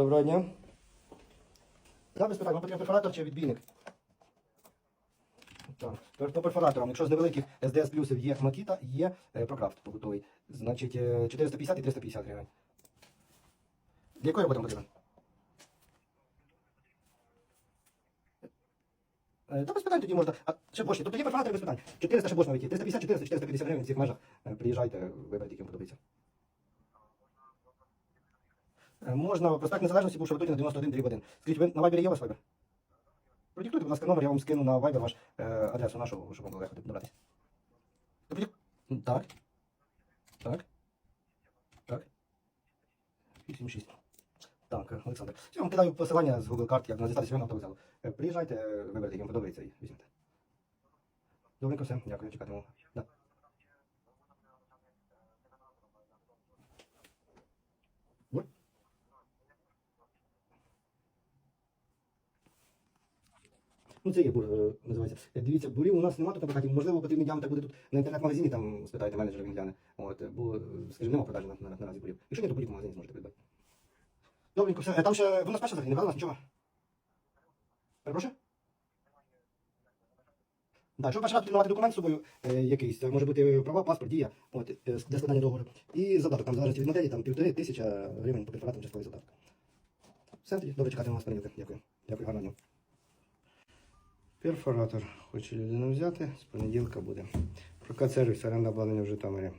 доброго дня. Да, без питань, вам потрібен перфоратор чи відбійник? Так, по перфораторам, якщо з невеликих SDS плюсів є Makita, є е, Procraft побутовий. Значить, е, 450 і 350 гривень. Для якої роботи потрібен? Е, Та без питань тоді можна. А ще бошні. Тобто є перфоратори без питань. 400 ще вийти. 350, 400, 450 гривень в цих межах. Е, Приїжджайте, виберіть, яким подобається. Е, Можна проспект Незалежності, був Шеватутіна 91 дріб 1. Скажіть, ви на Вайбері є у вас Вайбер? Продиктуйте, будь ласка, номер, я вам скину на Viber ваш е, адресу нашу, щоб вам було легко добратися. Так. Так. Так. 86. Так, Олександр. Я вам кидаю посилання з Google карт, як на назистатися на автовокзалу. Е, Приїжджайте, е, виберете, як вам подобається і візьмете. Добренько, все. Дякую, чекатиму. Да. Ой. Ну, це є бур, е, називається. Е, Дивіться, бурів у нас немає тут на прокаті. Можливо, потрібний діаметр буде тут на інтернет-магазині, там спитайте менеджера, він гляне. От, е, бо, скажімо, нема продажі на, на, наразі бурів. Якщо ні, то будь-якому магазині зможете придбати. Добренько, все. Там ще, ви нас перша взагалі, не брали нас нічого? Перепрошую? Так, якщо перший раз документ з собою е, якийсь, може бути права, паспорт, дія, от, е, для складання договору. І задаток, там залежить від моделі, там півтори тисяча гривень по перфоратам частковий задаток. Тоді, добре, чекатиму вас понеділка. Дякую. Дякую, гарного дня. Перфоратор хоче людину взяти, з понеділка буде. Прокат сервіс, оренда обладнання в Житомирі.